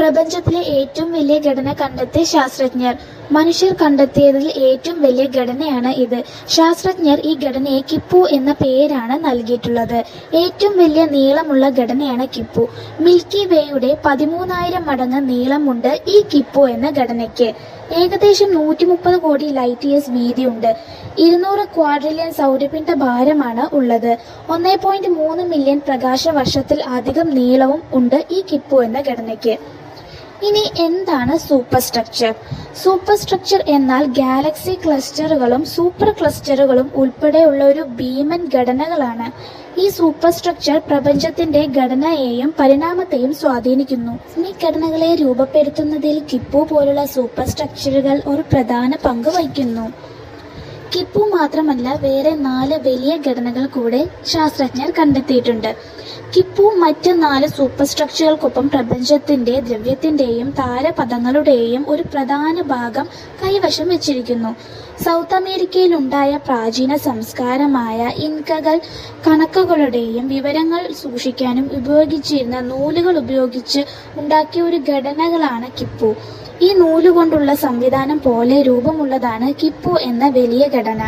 പ്രപഞ്ചത്തിലെ ഏറ്റവും വലിയ ഘടന കണ്ടെത്തിയ ശാസ്ത്രജ്ഞർ. മനുഷ്യർ കണ്ടെത്തിയതിൽ ഏറ്റവും വലിയ ഘടനയാണ് ഇത്. ശാസ്ത്രജ്ഞർ ഈ ഘടനയെ കിപ്പു എന്ന പേരാണ് നൽകിയിട്ടുള്ളത്. ഏറ്റവും വലിയ നീളമുള്ള ഘടനയാണ് കിപ്പു. മിൽക്കി വേയുടെ പതിമൂന്നായിരം മടങ്ങ് നീളമുണ്ട് ഈ കിപ്പു എന്ന ഘടനയ്ക്ക്. ഏകദേശം നൂറ്റി മുപ്പത് കോടി ലൈറ്റ് ഇയേഴ്സ് വീതിയുണ്ട്. ഇരുന്നൂറ് ക്വാഡ്രില്യൺ സൗരപിണ്ഡ ഭാരമാണ് ഉള്ളത്. ഒന്നേ പോയിന്റ് മൂന്ന് മില്യൺ പ്രകാശ വർഷത്തിൽ അധികം നീളവും ഉണ്ട് ഈ കിപ്പു എന്ന ഘടനയ്ക്ക്. ഇനി എന്താണ് സൂപ്പർ സ്ട്രക്ചർ സൂപ്പർ സ്ട്രക്ചർ എന്നാൽ ഗാലക്സി ക്ലസ്റ്ററുകളും സൂപ്പർ ക്ലസ്റ്ററുകളും ഉൾപ്പെടെയുള്ള ഒരു ഭീമൻ ഘടനകളാണ്. ഈ സൂപ്പർ സ്ട്രക്ചർ പ്രപഞ്ചത്തിന്റെ ഘടനയെയും പരിണാമത്തെയും സ്വാധീനിക്കുന്നു. ഈ ഘടനകളെ രൂപപ്പെടുത്തുന്നതിൽ കിപ്പു പോലുള്ള സൂപ്പർ സ്ട്രക്ചറുകൾ ഒരു പ്രധാന പങ്ക് വഹിക്കുന്നു. കിപ്പു മാത്രമല്ല വേറെ നാല് വലിയ ഘടനകൾ കൂടെ ശാസ്ത്രജ്ഞർ കണ്ടെത്തിയിട്ടുണ്ട്. കിപ്പു മറ്റ് നാല് സൂപ്പർ സ്ട്രക്ചറുകൾക്കൊപ്പം പ്രപഞ്ചത്തിന്റെ ദ്രവ്യത്തിന്റെയും താരപഥങ്ങളുടെയും ഒരു പ്രധാന ഭാഗം കൈവശം വെച്ചിരിക്കുന്നു. സൗത്ത് അമേരിക്കയിലുണ്ടായ പ്രാചീന സംസ്കാരമായ ഇൻകകൾ കണക്കുകളുടെയും വിവരങ്ങൾ സൂക്ഷിക്കാനും ഉപയോഗിച്ചിരുന്ന നൂലുകൾ ഉപയോഗിച്ച് ഉണ്ടാക്കിയ ഒരു ഘടനകളാണ് കിപ്പു. ഈ നൂലുകൊണ്ടുള്ള സംവിധാനം പോലെ രൂപമുള്ളതാണ് കിപ്പു എന്ന വലിയ ഘടന.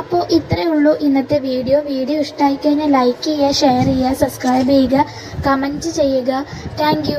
അപ്പോൾ ഇത്രയേ ഉള്ളൂ ഇന്നത്തെ വീഡിയോ. വീഡിയോ ഇഷ്ടമായി കഴിഞ്ഞാൽ ലൈക്ക് ചെയ്യുക ഷെയർ ചെയ്യുക സബ്സ്ക്രൈബ് ചെയ്യുക കമന്റ് ചെയ്യുക. താങ്ക്